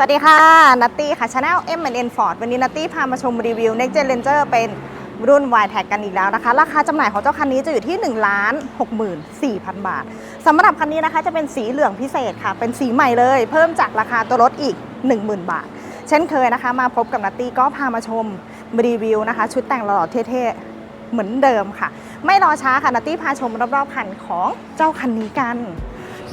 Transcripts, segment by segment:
สวัสดีค่ะ นัตตี้ค่ะชาแนล M N Ford วันนี้นัตตี้พามาชมรีวิว Next Gen Ranger เป็นรุ่น Y Tag กันอีกแล้วนะคะ ราคาจำหน่ายของเจ้าคันนี้จะอยู่ที่ 1 6 4 0 0 0 บาทสำหรับคันนี้นะคะจะเป็นสีเหลืองพิเศษค่ะ เป็นสีใหม่เลย เพิ่มจากราคาตัวรถอีก 10,000 บาท เช่นเคยนะคะ มาพบกับนัตตี้ก็พามาชมรีวิวนะคะ ชุดแต่งหล่อเท่ๆ เหมือนเดิมค่ะ ไม่รอช้าค่ะนัตตี้พาชมรอบๆคันของเจ้าคันนี้กัน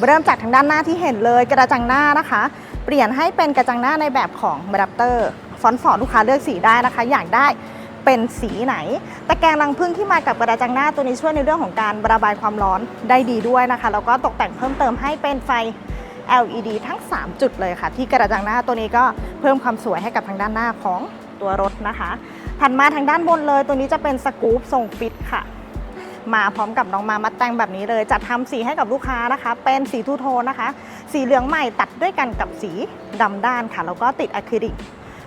เริ่มจากทางด้านหน้าที่เห็นเลยกระจังหน้านะคะ เปลี่ยนให้เป็นกระจังหน้าในแบบของแรปเตอร์ฟอนต์ฟอร์ดลูกค้าเลือกสีได้นะคะ อยากได้เป็นสีไหน ตะแกรงรังพึ่งที่มากับกระจังหน้าตัวนี้ช่วยในเรื่องของการระบายความร้อนได้ดีด้วยนะคะ แล้วก็ตกแต่งเพิ่มเติมให้เป็นไฟ LED ทั้ง 3 จุดเลยค่ะ ที่กระจังหน้าตัวนี้ก็เพิ่มความสวยให้กับทางด้านหน้าของตัวรถนะคะถัดมาทางด้านบนเลย ตัวนี้จะเป็นสกู๊ปทรงฟิตค่ะ มาพร้อมกับน้องมามัดแต่งแบบนี้เลย จัดทำสีให้กับลูกค้านะคะ เป็นสีทูโทนนะคะ สีเหลืองใหม่ตัดด้วยกันกับสีดำด้านค่ะ แล้วก็ติดอะคริลิก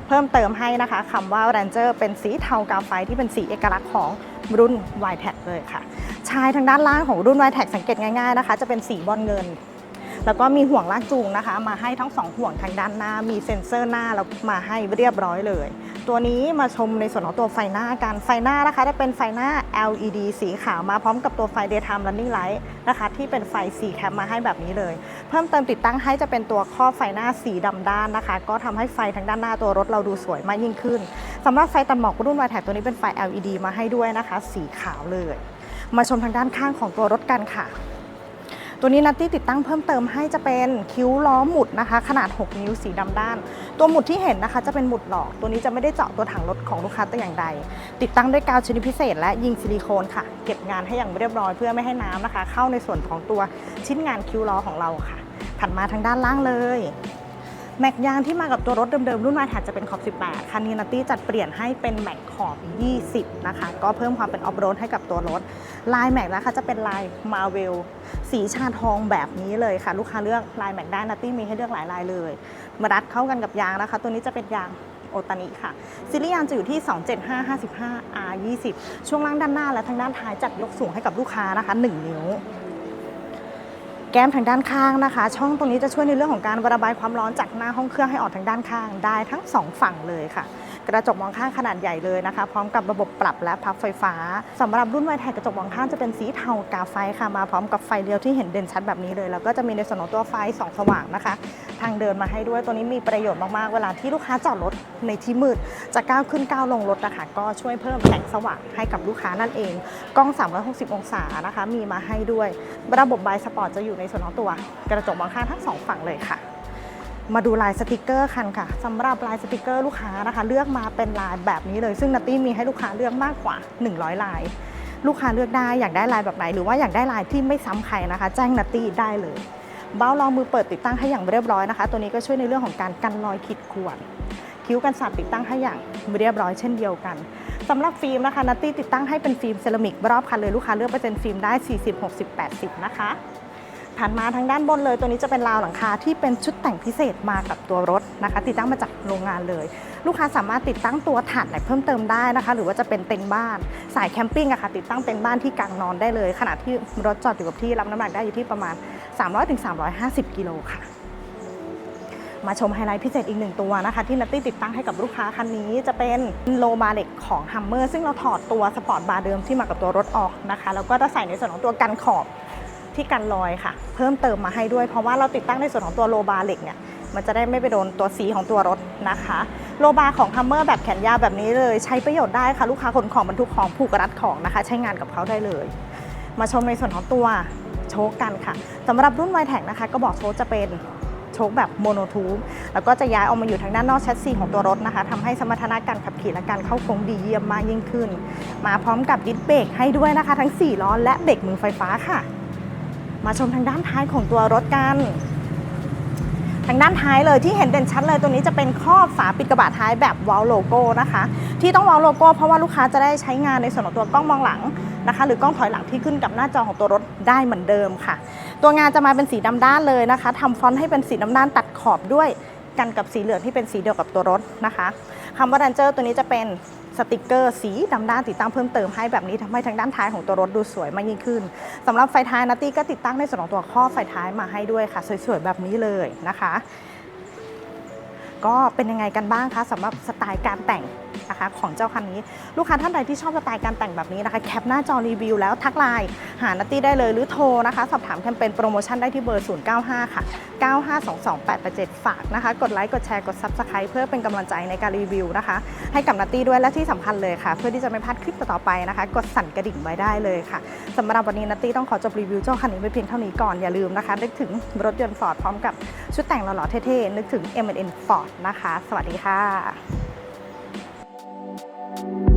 เพิ่มเติมให้นะคะคำว่า Ranger เป็นสีเทากาไฟที่เป็นสีเอกลักษณ์ของรุ่น y t e c เลยค่ะ ชายทางด้านล่างของรุ่น y t e c สังเกตง่ายๆนะคะ จะเป็นสีบอลเงิน แล้วก็มีห่วงลากจูงนะคะ มาให้ทั้งสองห่วงทางด้านหน้า มีเซ็นเซอร์หน้าแล้วมาให้เรียบร้อยเลย ตัวนี้มาชมในส่วนของตัวไฟหน้ากันไฟหน้านะคะจะเป็นไฟหน้า LED สีขาวมาพร้อมกับตัวไฟ daytime running light นะคะที่เป็นไฟสีแคปมาให้แบบนี้เลย เพิ่มเติมติดตั้งให้จะเป็นตัวข้อบไฟหน้าสีดำด้านนะคะ ก็ทำให้ไฟทางด้านหน้าตัวรถเราดูสวยมากยิ่งขึ้นสำหรับไฟตัดหมอกรุ่น y t e c ตัวนี้เป็นไฟ LED มาให้ด้วยนะคะ สีขาวเลย มาชมทางด้านข้างของตัวรถกันค่ะ ตัวนี้นัตตี้ติดตั้งเพิ่มเติมให้จะเป็นคิ้วล้อหมุดนะคะ ขนาด 6 นิ้วสีดำด้าน ตัวหมุดที่เห็นนะคะจะเป็นหมุดหลอกตัวนี้จะไม่ได้เจาะตัวถังรถของลูกค้าแต่อย่างใด ติดตั้งด้วยกาวชนิดพิเศษ และยิงซิลิโคนค่ะ เก็บงานให้อย่างเรียบร้อยเพื่อไม่ให้น้ำนะคะ เข้าในส่วนของตัวชิ้นงานคิ้วล้อของเราค่ะถัดมาทางด้านล่างเลย แม็กยางที่มากับตัวรถเดิมๆ รุ่นมาถัดจะเป็นขอบ 18 คันนี้นัตตี้จัดเปลี่ยนให้เป็นแม็กขอบ 20 นะคะ ก็เพิ่มความเป็นออฟโรดให้กับตัวรถ ลายแม็กนะคะจะเป็นลายมาเวลสีชาทองแบบนี้เลยค่ะ ลูกค้าเลือกลายแม็กได้นัตตี้มีให้เลือกหลายลายเลย มารัดเข้ากันกับยางนะคะ ตัวนี้จะเป็นยางโอตานิค่ะซีรีส์ยางจะอยู่ที่ 275 55 R 20ช่วงล่างด้านหน้าและทางด้านท้ายจัดยกสูงให้กับลูกค้านะคะ 1 นิ้ว แก้มทางด้านข้างนะคะ ช่องตรงนี้จะช่วยในเรื่องของการระบายความร้อนจากหน้าห้องเครื่องให้ออกทางด้านข้างได้ทั้งสองฝั่งเลยค่ะ กระจกมองข้างขนาดใหญ่เลยนะคะ พร้อมกับระบบปรับและพับไฟฟ้าสำหรับรุ่นไวแทกกระจกมองข้างจะเป็นสีเทากาไฟค่ะมาพร้อมกับไฟเลี้ยวที่เห็นเด่นชัดแบบนี้เลย แล้วก็จะมีในส่วนของตัวไฟสองสว่างนะคะ ทางเดินมาให้ด้วยตัวนี้มีประโยชน์มากๆ เวลาที่ลูกค้าจอดรถในที่มืดจะก้าวขึ้นก้าวลงรถนะคะก็ช่วยเพิ่มแสงสว่างให้กับลูกค้านั่นเอง กล้อง 360 องศานะคะ มีมาให้ด้วย ระบบบายสปอร์ตจะอยู่ในส่วนของตัว กระจกมองข้างทั้งสองฝั่งเลยค่ะ มาดูลายสติกเกอร์คันค่ะสำหรับลายสติกเกอร์ลูกค้านะคะ เลือกมาเป็นลายแบบนี้เลยซึ่งนัตตี้มีให้ลูกค้าเลือกมากกว่า 100 ลาย ลูกค้าเลือกได้อยากได้ลายแบบไหน หรือว่าอยากได้ลายที่ไม่ซ้ำใครนะคะ แจ้งนัตตี้ได้เลย เบ้ารองมือเปิดติดตั้งให้อย่างเรียบร้อยนะคะ ตัวนี้ก็ช่วยในเรื่องของการกันรอยขีดข่วนคิ้วกันสาดติดตั้งให้อย่างเรียบร้อยเช่นเดียวกันสำหรับฟิล์มนะคะนัตตี้ติดตั้งให้เป็นฟิล์มเซรามิกรอบคันเลยลูกค้าเลือกเปอร์เซ็นต์ฟิล์มได้ 40 60 80 นะคะ ถัดมาทางด้านบนเลย ตัวนี้จะเป็นราวหลังคาที่เป็นชุดแต่งพิเศษมากับตัวรถนะคะ ติดตั้งมาจากโรงงานเลย ลูกค้าสามารถติดตั้งตัวถาดไหนเพิ่มเติมได้นะคะ หรือว่าจะเป็นเต็นท์บ้านสายแคมปิ้งอะค่ะติดตั้งเต็นท์บ้านที่กางนอนได้เลย ขณะที่รถจอดอยู่กับที่รับน้ำหนักได้อยู่ที่ประมาณ 300-350 กิโลค่ะมาชมไฮไลท์พิเศษอีกหนึ่งตัวนะคะ ที่นัตตี้ติดตั้งให้กับลูกค้าคันนี้จะเป็นโลบาเหล็กของ Hummer ซึ่งเราถอดตัวสปอร์ตบาร์เดิมที่มากับตัวรถออกนะคะ แล้วก็จะใส่ในส่วนของตัวกันขอบ ที่กันรอยค่ะ เพิ่มเติมมาให้ด้วย เพราะว่าเราติดตั้งในส่วนของตัวโลบาร์เหล็กเนี่ยมันจะได้ไม่ไปโดนตัวสีของตัวรถนะคะ โลบาร์ของ Hummer แบบแขนยาวแบบนี้เลย ใช้ประโยชน์ได้ค่ะ ลูกค้าขนของบรรทุกของผูกรัดของนะคะ ใช้งานกับเขาได้เลย มาชมในส่วนของตัวโชคกันค่ะสำหรับรุ่นไวแท็กนะคะ ก็บอกโชคจะเป็นโชคแบบโมโนทูบแล้วก็จะย้ายออกมาอยู่ทางด้านนอกแชสซีของตัวรถนะคะทำให้สมรรถนะการขับขี่และการเข้าโค้งดีเยี่ยมมากยิ่งขึ้น มาพร้อมกับดิสเบรกให้ด้วยนะคะ ทั้ง 4 ล้อและเบรกมือไฟฟ้าค่ะ มาชมทางด้านท้ายของตัวรถกัน ทางด้านท้ายเลยที่เห็นเด่นชัดเลยตัวนี้จะเป็นครอบฝาปิดกระบะท้ายแบบวอลโลโก้นะคะ ที่ต้องวอลโลโก้เพราะว่าลูกค้าจะได้ใช้งานในส่วนของตัวกล้องมองหลังนะคะ หรือกล้องถอยหลังที่ขึ้นกับหน้าจอของตัวรถได้เหมือนเดิมค่ะ ตัวงานจะมาเป็นสีดำด้านเลยนะคะทำฟอนต์ให้เป็นสีดำด้านตัดขอบด้วยกันกับสีเหลืองที่เป็นสีเดียวกับตัวรถนะคะคำว่า Ranger ตัวนี้จะเป็น สติกเกอร์สีดำด้านติดตั้งเพิ่มเติมให้แบบนี้ทำให้ทางด้านท้ายของตัวรถดูสวยมากยิ่งขึ้นสำหรับไฟท้ายนัตตี้ก็ติดตั้งในส่วนของตัวข้อไฟท้ายมาให้ด้วยค่ะ สวยๆแบบนี้เลยนะคะ ก็เป็นยังไงกันบ้างคะสำหรับสไตล์การแต่ง นะคะของเจ้าคันนี้ลูกค้าท่านใดที่ชอบสไตล์การแต่งแบบนี้นะคะแคปหน้าจอรีวิวแล้วทักไลน์หานัตตี้ได้เลยหรือโทรนะคะ สอบถามแคมเปญโปรโมชั่นได้ที่เบอร์ 095 ค่ะ 9522887 ฝากนะคะ กดไลค์กดแชร์กด Subscribe เพื่อเป็นกำลังใจในการรีวิวนะคะ ให้กับนัตตี้ด้วยและที่สำคัญเลยค่ะ เพื่อที่จะไม่พลาดคลิปต่อไปนะคะ กดสั่นกระดิ่งไว้ได้เลยค่ะสำหรับวันนี้นัตตี้ต้องขอจบรีวิวเจ้าคันนี้ไปเพียงเท่านี้ก่อนอย่าลืมนะคะนึกถึงรถยนต์ฟอร์ดพร้อมกับชุดแต่งหล่อๆเท่ๆนึกถึง M&N Ford นะคะ สวัสดีค่ะ you